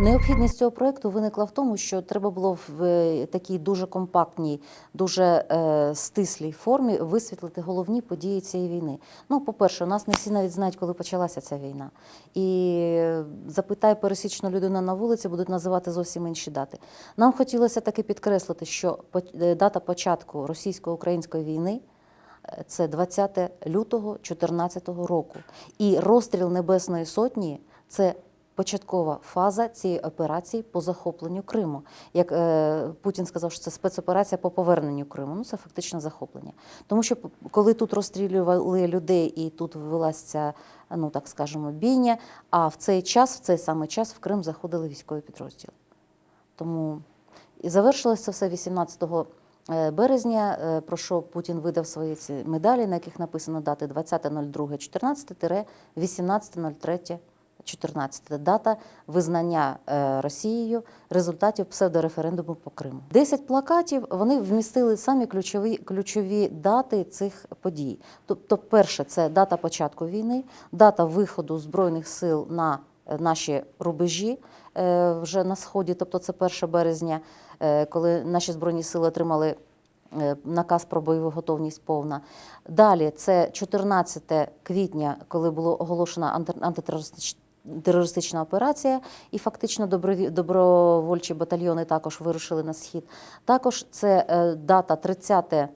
Необхідність цього проєкту виникла в тому, що треба було в е, такій дуже компактній, дуже е, стислій формі висвітлити головні події цієї війни. Ну, по-перше, у нас не всі навіть знають, коли почалася ця війна. І е, запитай пересічну людину на вулиці, будуть називати зовсім інші дати. Нам хотілося таки підкреслити, що дата початку російсько-української війни. Це 20 лютого 2014 року. І розстріл Небесної Сотні це початкова фаза цієї операції по захопленню Криму. Як е, Путін сказав, що це спецоперація по поверненню Криму. Ну це фактично захоплення. Тому що коли тут розстрілювали людей і тут велася ну так скажемо, бійня, а в цей час, в цей самий час в Крим заходили військові підрозділи. Тому і завершилось це все 18 е, березня, е, про що Путін видав свої ці медалі, на яких написано дати 20.02.14-18.03. 14 дата визнання е, Росією результатів псевдореферендуму по Криму. 10 плакатів вони вмістили самі ключові, ключові дати цих подій. Тобто, перше, це дата початку війни, дата виходу збройних сил на е, наші рубежі е, вже на сході, тобто це 1 березня, коли наші збройні сили отримали наказ про бойову готовність повна. Далі це 14 квітня, коли було оголошена анти- антитерористична терористична операція, і фактично добровольчі батальйони також вирушили на схід. Також це е, дата 30 е,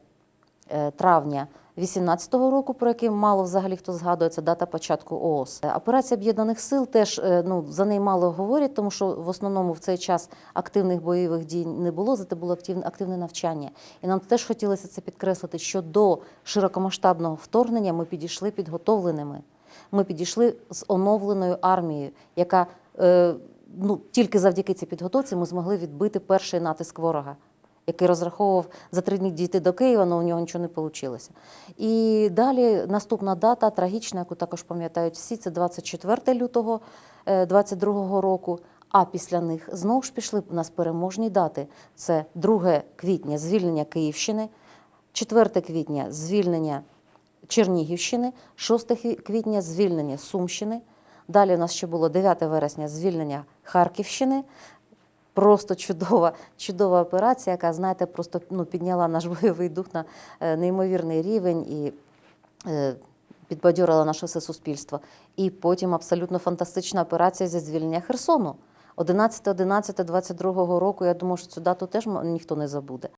травня 2018 року, про який мало взагалі хто згадує, це дата початку ООС. Е, Операція об'єднаних сил теж ну, за неї мало говорять, тому що в основному в цей час активних бойових дій не було, зате було активне, активне навчання. І нам теж хотілося це підкреслити, що до широкомасштабного вторгнення ми підійшли підготовленими. Ми підійшли з оновленою армією, яка е, ну, тільки завдяки цій підготовці ми змогли відбити перший натиск ворога, який розраховував за три дні дійти до Києва, але у нього нічого не вийшло. І далі наступна дата, трагічна, яку також пам'ятають всі, це 24 лютого 2022 року. А після них знову ж пішли у нас переможні дати. Це 2 квітня звільнення Київщини, 4 квітня звільнення Чернігівщини, 6 квітня звільнення Сумщини. Далі у нас ще було 9 вересня звільнення Харківщини. Просто чудова, чудова операція, яка, знаєте, просто ну, підняла наш бойовий дух на е, неймовірний рівень і е, підбадьорила наше все суспільство. І потім абсолютно фантастична операція зі звільнення Херсону. 11-11-22 року, я думаю, що цю дату теж ніхто не забуде.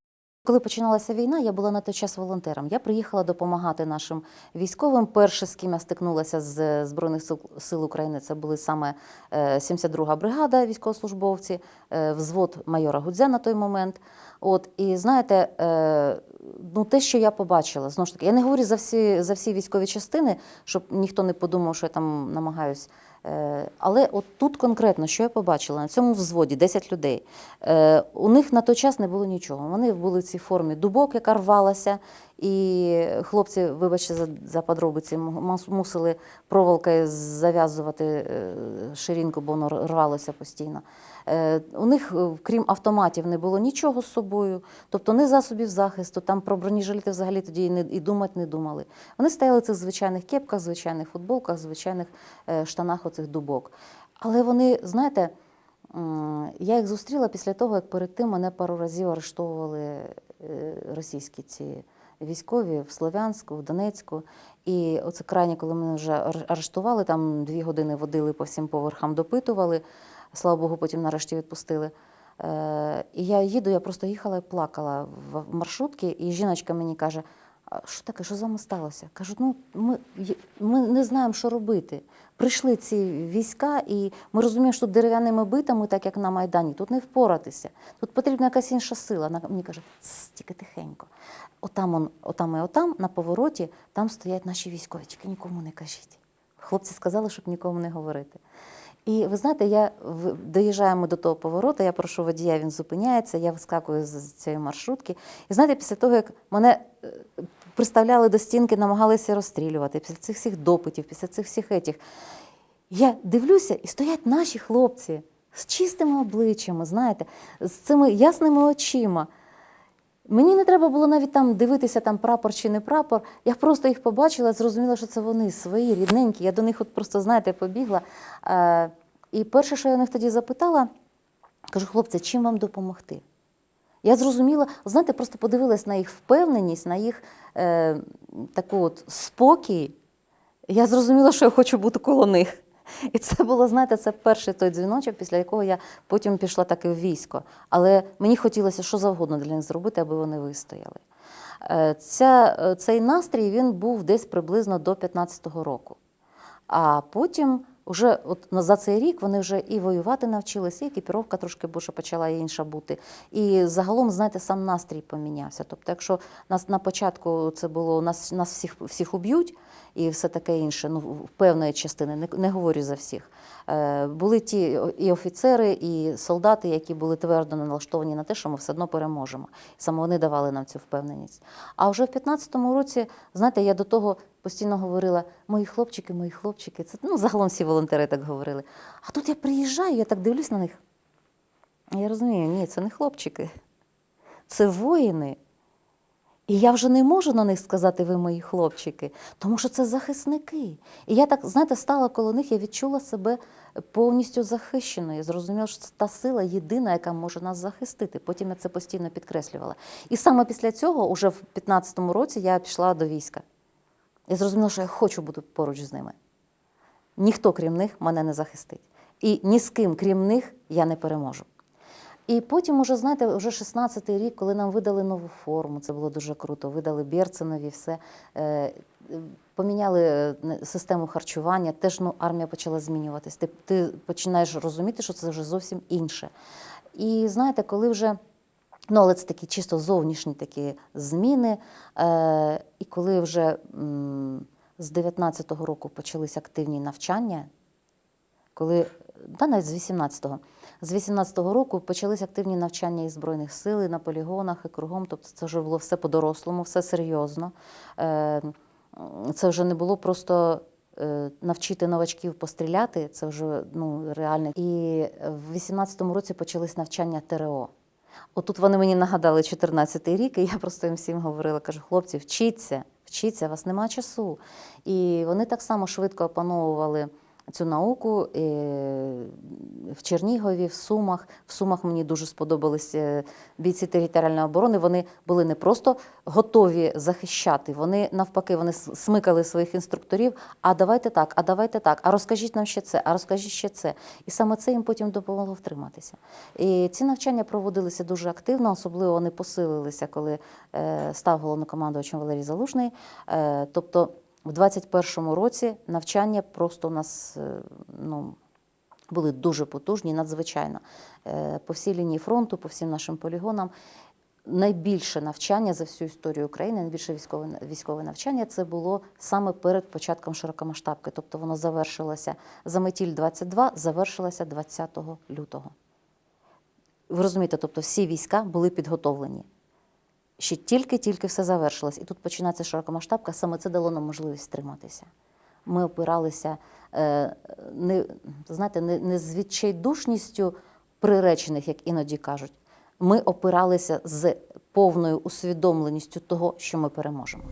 Коли починалася війна, я була на той час волонтером. Я приїхала допомагати нашим військовим. Перше, з ким я стикнулася з Збройних сил, України, це були саме е, 72-га бригада військовослужбовці, е, взвод майора Гудзя на той момент. От і знаєте, е, ну те, що я побачила, знову ж таки, я не говорю за всі за всі військові частини, щоб ніхто не подумав, що я там намагаюсь. Е, Але от тут конкретно, що я побачила, на цьому взводі 10 людей. Е, У них на той час не було нічого. Вони були в цій формі дубок, яка рвалася, і хлопці, вибачте за, за подробиці, мусили проволокою зав'язувати е, ширинку, бо воно рвалося постійно. Е, У них, е, крім автоматів, не було нічого з собою, тобто ні засобів захисту, там про бронежилети взагалі тоді і, не, і думати не думали. Вони стояли в цих звичайних кепках, звичайних футболках, звичайних е, штанах оцих дубок. Але вони, знаєте, я їх зустріла після того, як перед тим мене пару разів арештовували російські ці військові в Слов'янську, в Донецьку. І оце крайні, коли мене вже ар- арештували, там дві години водили по всім поверхам, допитували. Слава Богу, потім нарешті відпустили. Е, і я їду, я просто їхала і плакала в маршрутці, і жіночка мені каже: «А що таке, що з вами сталося? Кажу, ну ми, ми не знаємо, що робити. Прийшли ці війська, і ми розуміємо, що тут дерев'яними битами, так як на Майдані, тут не впоратися. Тут потрібна якась інша сила. Вона мені каже, «Тс, тільки тихенько. Отам, он, отам і отам, на повороті, там стоять наші військові, тільки нікому не кажіть. Хлопці сказали, щоб нікому не говорити. І ви знаєте, я доїжджаємо до того повороту, я прошу водія, він зупиняється, я вискакую з цієї маршрутки. І знаєте, після того, як мене е, приставляли до стінки, намагалися розстрілювати, після цих всіх допитів, після цих всіх етіх, я дивлюся, і стоять наші хлопці з чистими обличчями, знаєте, з цими ясними очима. Мені не треба було навіть там дивитися, там прапор чи не прапор. Я просто їх побачила, зрозуміла, що це вони свої, рідненькі. Я до них от просто, знаєте, побігла. Е, І перше, що я них тоді запитала, кажу, хлопці, чим вам допомогти? Я зрозуміла, знаєте, просто подивилась на їх впевненість, на їх е, таку от спокій. Я зрозуміла, що я хочу бути коло них. І це було, знаєте, це перший той дзвіночок, після якого я потім пішла таки в військо. Але мені хотілося що завгодно для них зробити, аби вони вистояли. Е, Ця, е, цей настрій він був десь приблизно до 15-го року. А потім, уже от за цей рік, вони вже і воювати навчилися, і екіпіровка трошки більше почала інша бути. І загалом, знаєте, сам настрій помінявся. Тобто, якщо нас на початку це було нас, нас всіх, всіх уб'ють і все таке інше, ну в певної частини, не, не говорю за всіх. Е, були ті і офіцери, і солдати, які були твердо налаштовані на те, що ми все одно переможемо. Саме вони давали нам цю впевненість. А вже в 15-му році, знаєте, я до того постійно говорила: мої хлопчики, мої хлопчики. Це ну загалом всі волонтери так говорили. А тут я приїжджаю, я так дивлюсь на них. Я розумію, ні, це не хлопчики, це воїни. І я вже не можу на них сказати, ви мої хлопчики, тому що це захисники. І я так, знаєте, стала коло них, я відчула себе повністю захищеною. Зрозуміла, що це та сила єдина, яка може нас захистити. Потім я це постійно підкреслювала. І саме після цього, уже в 15-му році, я пішла до війська. Я зрозуміла, що я хочу бути поруч з ними. Ніхто, крім них, мене не захистить. І ні з ким, крім них, я не переможу. І потім, уже, знаєте, вже 16-й рік, коли нам видали нову форму, це було дуже круто. Видали Берценові, все. Е, Поміняли е, систему харчування, теж ну, армія почала змінюватись. Ти, ти починаєш розуміти, що це вже зовсім інше. І знаєте, коли вже Ну, але це такі чисто зовнішні такі зміни. Е, і коли вже м, з 19-го року почались активні навчання, коли та навіть з 18-го. З 18-го року почались активні навчання і Збройних сил, і на полігонах, і кругом. Тобто це вже було все по-дорослому, все серйозно. Е, Це вже не було просто е, навчити новачків постріляти, це вже ну, реально. І в 18-му році почались навчання ТРО. Отут вони мені нагадали 14-й рік, і я просто їм всім говорила, кажу, хлопці, вчіться, вчіться, у вас нема часу. І вони так само швидко опановували цю науку в Чернігові, в Сумах. В Сумах мені дуже сподобались е, бійці територіальної оборони. Вони були не просто готові захищати, вони навпаки, вони смикали своїх інструкторів. А давайте так, а давайте так, а розкажіть нам ще це, а розкажіть ще це. І саме це їм потім допомогло втриматися. І ці навчання проводилися дуже активно, особливо вони посилилися, коли е, став головнокомандувачем Валерій Залужний. Е, тобто в 21-му році навчання просто у нас е, ну, були дуже потужні, надзвичайно. Е, По всій лінії фронту, по всім нашим полігонам. Найбільше навчання за всю історію України, найбільше військове, військове навчання це було саме перед початком широкомасштабки. Тобто воно завершилося заметіль 22, завершилося 20 лютого. Ви розумієте, тобто всі війська були підготовлені. Ще тільки-тільки все завершилось. І тут починається широкомасштабка, саме це дало нам можливість стриматися. Ми опиралися е, не, знаєте, не, не з відчайдушністю приречених, як іноді кажуть. Ми опиралися з повною усвідомленістю того, що ми переможемо.